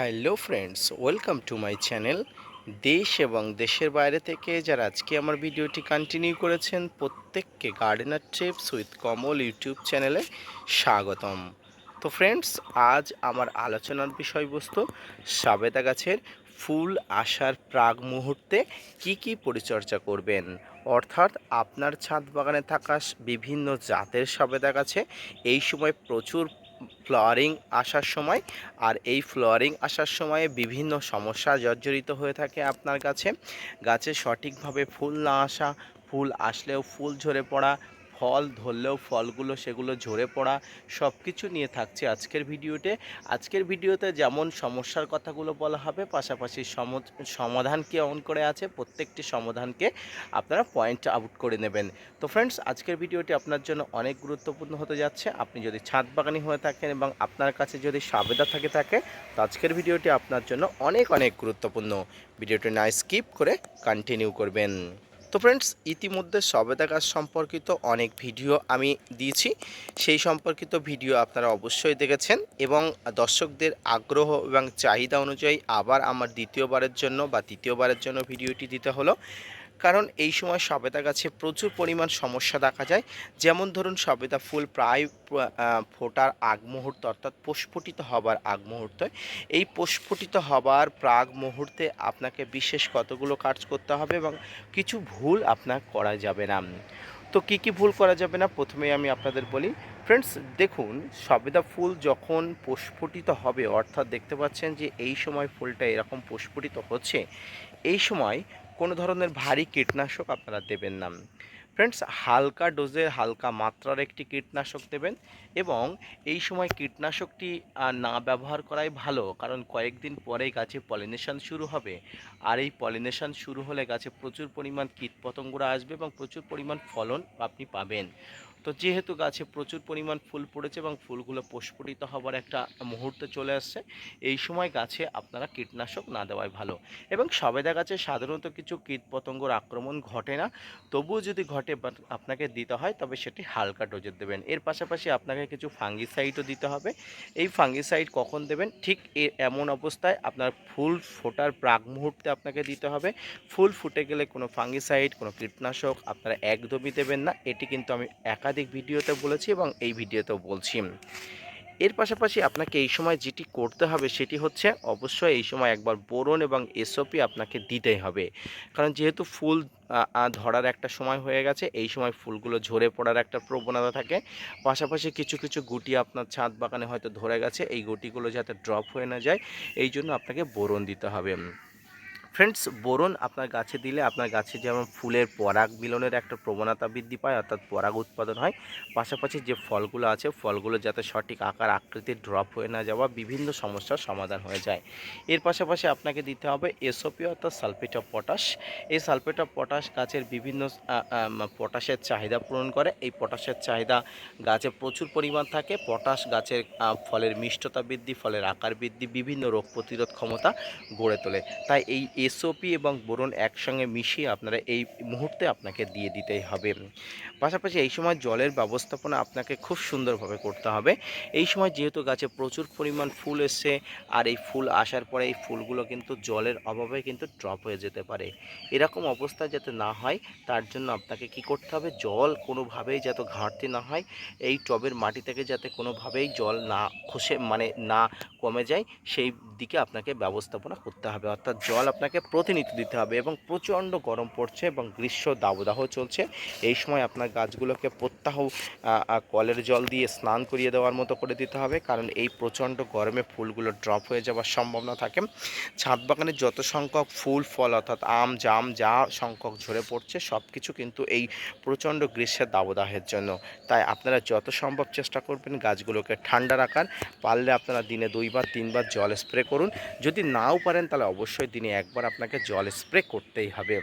Hello friends welcome to my channel দেশ এবং দেশের বাইরে থেকে যারা আজকে আমার ভিডিওটি কন্টিনিউ করেছেন, প্রত্যেককে gardener trips with Kamal YouTube চ্যানেলে স্বাগতম। তো ফ্রেন্ডস আজ আমার আলোচনার বিষয়বস্তু সাবেদা গাছের ফুল আসার প্রাক মুহূর্তে কি কি পরিচর্যা করবেন? অর্থাৎ আপনার ছাদ বাগানে থাকা বিভিন্ন জাতের সবেদা গাছে এই সময় প্রচুর ফ্লাওয়ারিং আসার সময় আর এই ফ্লোয়ারিং আসার সময়ে বিভিন্ন সমস্যা জর্জরিত হয়ে থাকে আপনার কাছে। গাছে সঠিকভাবে ফুল না আসা, ফুল আসলেও ফুল ঝরে পড়া ফল ধরলেও ফলগুলো সেগুলো ঝরে পড়া সব কিছু নিয়ে থাকছে আজকের ভিডিওতে। আজকের ভিডিওতে যেমন সমস্যার কথাগুলো বলা হবে, পাশাপাশি সম- সমাধান কি অন করে আছে, প্রত্যেকটি সমাধানকে আপনারা পয়েন্ট আউট করে নেবেন। তো ফ্রেন্ডস আজকের ভিডিওটি আপনার জন্য অনেক গুরুত্বপূর্ণ হতে যাচ্ছে। আপনি যদি ছাদ বাগানি হয়ে থাকেন এবং আপনার কাছে যদি সাবেদা থাকে থাকে, তো আজকের ভিডিওটি আপনার জন্য অনেক অনেক গুরুত্বপূর্ণ। ভিডিওটি না স্কিপ করে কন্টিনিউ করবেন। তো ফ্রেন্ডস ইতিমধ্যে সবেদা গাছ সম্পর্কিত অনেক ভিডিও আমি দিয়েছি। সেই সম্পর্কিত ভিডিও আপনারা অবশ্যই দেখেছেন এবং দর্শকদের আগ্রহ এবং চাহিদা অনুযায়ী আবার আমার দ্বিতীয়বারের জন্য বা তৃতীয়বারের জন্য ভিডিওটি দিতে হলো। কারণ এই সময় সবেদা গাছে প্রচুর পরিমাণ সমস্যা দেখা যায়। যেমন ধরুন সবেদা ফুল প্রায় ফোটার আগ মুহূর্ত অর্থাৎ প্রস্ফুটিত হবার আগ মুহূর্তে। এই প্রস্ফুটিত হবার প্রাগ মুহূর্তে আপনাকে বিশেষ কতগুলো কাজ করতে হবে এবং কিছু ভুল আপনার করা যাবে না। তো কি কি ভুল করা যাবে না? প্রথমেই আমি আপনাদের বলি ফ্রেন্ডস দেখুন, সবেদা ফুল যখন প্রস্ফুটিত হবে, অর্থাৎ দেখতে পাচ্ছেন যে এই সময় ফুলটা এরকম প্রস্ফুটিত হচ্ছে, এই সময় কোনো ধরনের ভারী কীটনাশক আপনারা দেবেন না। ফ্রেন্ডস হালকা ডোজের হালকা মাত্রার একটি কীটনাশক দেবেন এবং এই সময় কীটনাশকটি না ব্যবহার করাই ভালো, কারণ কয়েকদিন পরেই গাছে পলিনেশন শুরু হবে। আর এই পলিনেশন শুরু হলে গাছে প্রচুর পরিমাণ কীটপতঙ্গরা আসবে এবং প্রচুর পরিমাণ ফলন আপনি পাবেন। তো যেহেতু গাছে প্রচুর পরিমাণ ফুল পড়েছে এবং ফুলগুলো প্রস্ফুটিত হবার একটা মুহূর্তে চলে আসছে, এই সময় গাছে আপনারা কীটনাশক না দেওয়াই ভালো। এবং সবেদা গাছে সাধারণত কিছু কীটপতঙ্গর আক্রমণ ঘটে না, তবুও যদি ঘটে আপনাকে দিতে হয়, তবে সেটি হালকা ডোজের দেবেন। এর পাশাপাশি আপনাকে কিছু ফাঙ্গিসাইডও দিতে হবে। এই ফাঙ্গিসাইড কখন দেবেন? ঠিক এমন অবস্থায় আপনার ফুল ফোটার প্রাক মুহূর্তে আপনাকে দিতে হবে। ফুল ফুটে গেলে কোনো ফাঙ্গিসাইড, কোনো কীটনাশক আপনারা একদমই দেবেন না। এটি কিন্তু আমি একাধিক ভিডিওতে বলেছি এবং এই ভিডিওতেও বলছি। এর পাশাপাশি আপনাকে এই সময় যেটি করতে হবে সেটি হচ্ছে অবশ্যই এই সময় একবার বোরন এবং এসওপি আপনাকে দিতেই হবে। কারণ যেহেতু ফুল ধরার একটা সময় হয়ে গেছে, এই সময় ফুলগুলো ঝরে পড়ার একটা প্রবণতা থাকে। পাশাপাশি কিছু কিছু গুটি আপনার ছাদ বাগানে হয়তো ধরে গেছে, এই গুটিগুলো যাতে ড্রপ হয়ে না যায়, এই জন্য আপনাকে বোরন দিতে হবে। ফ্রেন্ডস বোরন আপনার গাছে দিলে আপনার গাছে যেমন ফুলের পরাগ মিলনের একটা প্রবণতা বৃদ্ধি পায়, অর্থাৎ পরাগ উৎপাদন হয়। পাশাপাশি যে ফলগুলো আছে, ফলগুলো যাতে সঠিক আকার, আকৃতির ড্রপ হয়ে না যাওয়া বিভিন্ন সমস্যার সমাধান হয়ে যায়। এর পাশাপাশি আপনাকে দিতে হবে এসওপি অর্থাৎ সালফেট অফ পটাশ এই সালফেট অফ পটাশ গাছের বিভিন্ন পটাশের চাহিদা পূরণ করে। এই পটাশের চাহিদা গাছে প্রচুর পরিমাণ থাকে। পটাশ গাছের ফলের মিষ্টতা বৃদ্ধি, ফলের আকার বৃদ্ধি, বিভিন্ন রোগ প্রতিরোধ ক্ষমতা গড়ে তোলে। তাই এই এসওপি এবং বোরন একসঙ্গে মিশিয়ে আপনারা এই মুহূর্তে আপনাকে দিয়ে দিতেই হবে। পাশাপাশি এই সময় জলের ব্যবস্থাপনা আপনাকে খুব সুন্দরভাবে করতে হবে। এই সময় যেহেতু গাছে প্রচুর পরিমাণ ফুল এসছে, আর এই ফুল আসার পরে এই ফুলগুলো কিন্তু জলের অভাবে কিন্তু ড্রপ হয়ে যেতে পারে। এরকম অবস্থা যাতে না হয়, তার জন্য আপনাকে কি করতে হবে? জল কোনোভাবেই যাতে ঘাটতি না হয়, এই টবের মাটি থেকে যাতে কোনোভাবেই জল না খসে মানে না কমে যায়, সেই দিকে আপনাকে ব্যবস্থাপনা করতে হবে। অর্থাৎ জল আপনাকে প্রতিনিয়ত দিতে হবে এবং প্রচণ্ড গরম পড়ছে এবং গ্রীষ্ম দাবদাহ চলছে। এই সময় আপনার গাছগুলোকে প্রত্যাহ কলের জল দিয়ে স্নান করিয়ে দেওয়ার মতো করে দিতে হবে কারণ এই প্রচণ্ড গরমে ফুলগুলো ড্রপ হয়ে যাওয়ার সম্ভাবনা থাকে। ছাদ বাগানে যত সংখ্যক ফুল, ফল অর্থাৎ আম, জাম, যা সংখ্যক ঝরে পড়ছে সব কিছু কিন্তু এই প্রচণ্ড গ্রীষ্মের দাবদাহের জন্য। তাই আপনারা যত সম্ভব চেষ্টা করবেন গাছগুলোকে ঠান্ডা রাখার। পারলে আপনারা দিনে দুইবার, তিনবার জল স্প্রে করুন। যদি নাও পারেন তাহলে অবশ্যই দিনে একবার আপনাকে জল স্প্রে করতেই হবে।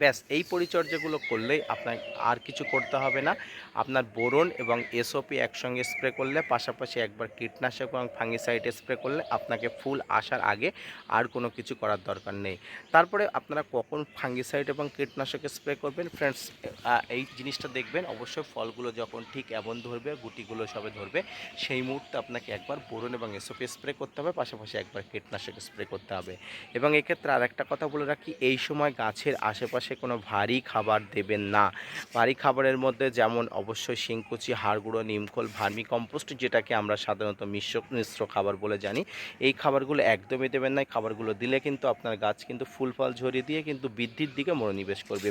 ব্যাস, এই পরিচর্যাগুলো করলেই আপনার আর কিছু করতে হবে না। আপনার বোরন এবং এসওপি একসঙ্গে স্প্রে করলে, পাশাপাশি একবার কীটনাশক এবং ফাঙ্গিসাইড স্প্রে করলে আপনাকে ফুল আসার আগে আর কোনো কিছু করার দরকার নেই। তারপরে আপনারা কখন ফাঙ্গিসাইড এবং কীটনাশক স্প্রে করবেন? ফ্রেন্ডস এই জিনিসটা দেখবেন। অবশ্যই ফলগুলো যখন ঠিক এমন ধরবে, গুটিগুলো সবে ধরবে, সেই মুহূর্তে আপনাকে একবার বোরন এবং এসওপি স্প্রে করতে হবে, পাশাপাশি একবার কীটনাশক স্প্রে করতে হবে। এবং এক্ষেত্রে আর একটা কথা বলে রাখি, এই সময় গাছের আশেপাশে কোনো ভারী খাবার দেবেন না। ভারী খাবারের মধ্যে যেমন অবশ্যই শিংকুচি, হাড়গুঁড়ো, নিমখোল ভার্মি কম্পোস্ট যেটাকে আমরা সাধারণত মিশ্র মিশ্র খাবার বলে জানি, এই খাবারগুলো একদমই দেবেন না। খাবারগুলো দিলে কিন্তু আপনার গাছ কিন্তু ফুল ফল ঝরিয়ে দিয়ে কিন্তু বৃদ্ধির দিকে মনোনিবেশ করবে।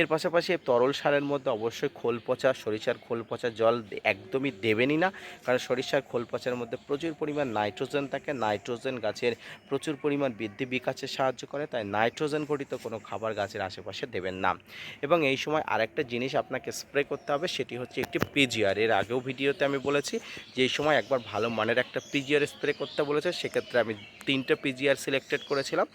এর পাশাপাশি তরল সারের মধ্যে অবশ্যই খোল পচা, সরিষার খোল পচা জল একদমই দেবেনই না, কারণ সরিষার খোল পচার মধ্যে প্রচুর পরিমাণ নাইট্রোজেন থাকে। নাইট্রোজেন গাছের প্রচুর পরিমাণ বৃদ্ধি বিকাশে সাহায্য করে, তাই নাইট্রোজেন ঘটিত কোনো খাবার গাছের আশেপাশে দেবেন না। এবং এই সময় আরেকটা জিনিস আপনাকে স্প্রে করতে হবে, সেটি হচ্ছে একটি পিজিআর এর আগেও ভিডিওতে আমি বলেছি যে এই সময় একবার ভালো মানের একটা পিজিআর স্প্রে করতে বলেছে, সেক্ষেত্রে আমি তিনটে পিজিআর সিলেক্টেড করেছিলাম।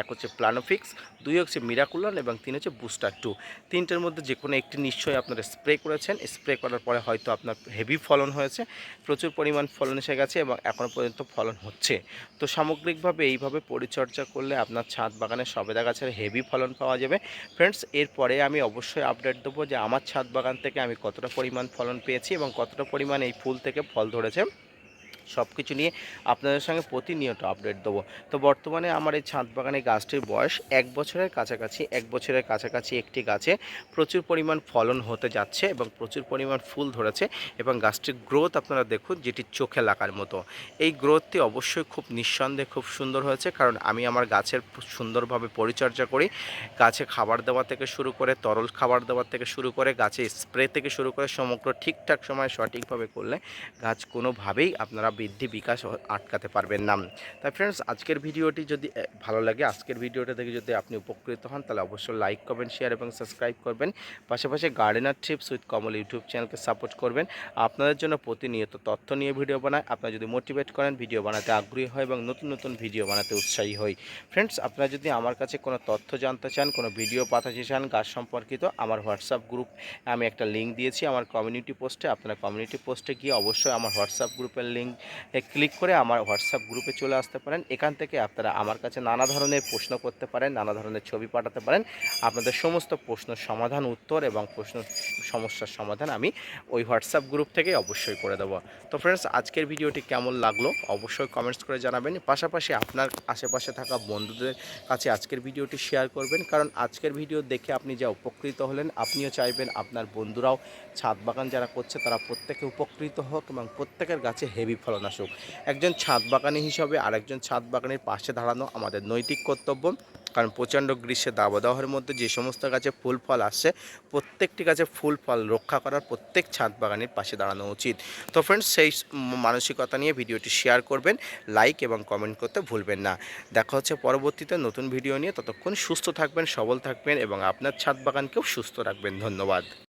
এক হচ্ছে প্লানোফিক্স দুই হচ্ছে মিরাকুলন এবং তিন হচ্ছে বুস্টার টু তিনটের মধ্যে যে কোনো একটি নিশ্চয়ই আপনারা স্প্রে করেছেন। স্প্রে করার পরে হয়তো আপনার হেভি ফলন হয়েছে, প্রচুর পরিমাণ ফলন এসে গেছে এবং এখনও পর্যন্ত ফলন হচ্ছে। তো সামগ্রিকভাবে এইভাবে পরিচর্যা করলে আপনার ছাদ বাগানে সবেদা গাছের হেভি ফলন পাওয়া যাবে। ফ্রেন্ডস এরপরে আমি অবশ্যই আপডেট দেবো যে আমার ছাদ বাগান থেকে আমি কতটা পরিমাণ ফলন পেয়েছি এবং কতটা পরিমাণ এই ফুল থেকে ফল ধরেছে। সব কিছু নিয়ে আপনাদের সঙ্গে প্রতিনিয়ত আপডেট দেবো। তো বর্তমানে আমার এই ছাদ বাগানে গাছটির বয়স এক বছরের কাছাকাছি, এক বছরের কাছাকাছি একটি গাছে প্রচুর পরিমাণ ফলন হতে যাচ্ছে এবং প্রচুর পরিমাণ ফুল ধরেছে এবং গাছটির গ্রোথ আপনারা দেখুন যেটি চোখে লাগার মতো। এই গ্রোথটি অবশ্যই খুব নিঃসন্দেহে খুব সুন্দর হয়েছে কারণ আমি আমার গাছের সুন্দরভাবে পরিচর্যা করি। গাছে খাবার দেওয়া থেকে শুরু করে তরল খাবার দেওয়ার থেকে শুরু করে গাছে স্প্রে থেকে শুরু করে সমগ্র ঠিকঠাক সময় সঠিকভাবে করলে গাছ কোনোভাবেই আপনারা বৃদ্ধি, বিকাশ আটকাতে পারবেন না। তাই ফ্রেন্ডস আজকের ভিডিওটি যদি ভালো লাগে, আজকের ভিডিওটা থেকে যদি আপনি উপকৃত হন, তাহলে অবশ্যই লাইক কমেন্ট শেয়ার এবং সাবস্ক্রাইব করবেন। পাশাপাশি gardener trips with Kamal YouTube চ্যানেলকে সাপোর্ট করবেন। আপনাদের জন্য প্রতিনিয়ত তথ্য নিয়ে ভিডিও বানায় আপনারা যদি মোটিভেট করেন, ভিডিও বানাতে আগ্রহী হয় এবং নতুন নতুন ভিডিও বানাতে উৎসাহী হই। ফ্রেন্ডস আপনারা যদি আমার কাছে কোনো তথ্য জানতে চান, কোনো ভিডিও পাঠাতে চান, গাছ সম্পর্কিত, আমার হোয়াটসঅ্যাপ গ্রুপ আমি একটা লিঙ্ক দিয়েছি আমার কমিউনিটি পোস্টে আপনারা কমিউনিটি পোস্টে গিয়ে অবশ্যই আমার হোয়াটসঅ্যাপ গ্রুপের লিঙ্ক ক্লিক করে আমার হোয়াটসঅ্যাপ গ্রুপে চলে আসতে পারেন। এখান থেকে আপনারা আমার কাছে নানা ধরনের প্রশ্ন করতে পারেন, নানা ধরনের ছবি পাঠাতে পারেন। আপনাদের সমস্ত প্রশ্ন সমাধান, উত্তর এবং প্রশ্ন সমস্যার সমাধান আমি ওই হোয়াটসঅ্যাপ গ্রুপ থেকে অবশ্যই করে দেবো। তো ফ্রেন্ডস আজকের ভিডিওটি কেমন লাগল অবশ্যই কমেন্টস করে জানাবেন। পাশাপাশি আপনার আশেপাশে থাকা বন্ধুদের কাছে আজকের ভিডিওটি শেয়ার করবেন। কারণ আজকের ভিডিও দেখে আপনি যা উপকৃত হলেন, আপনিও চাইবেন আপনার বন্ধুরাও ছাদ বাগান যারা করছে তারা প্রত্যেকে উপকৃত হোক এবং প্রত্যেকের গাছে হেভি ফলন আসুক একজন ছাদ বাগানি হিসাবে আরেকজন ছাদ বাগানের পাশে দাঁড়ানো আমাদের নৈতিক কর্তব্য। কারণ প্রচণ্ড গ্রীষ্মে দাবদাহের মধ্যে যে সমস্ত গাছে ফুল ফল আসছে, প্রত্যেকটি গাছে ফুল ফল রক্ষা করার প্রত্যেক ছাদ বাগানের পাশে দাঁড়ানো উচিত। তো ফ্রেন্ডস সেই মানসিকতা নিয়ে ভিডিওটি শেয়ার করবেন লাইক এবং কমেন্ট করতে ভুলবেন না। দেখা হচ্ছে পরবর্তীতে নতুন ভিডিও নিয়ে। ততক্ষণ সুস্থ থাকবেন, সবল থাকবেন এবং আপনার ছাদ বাগানকেও সুস্থ রাখবেন। ধন্যবাদ।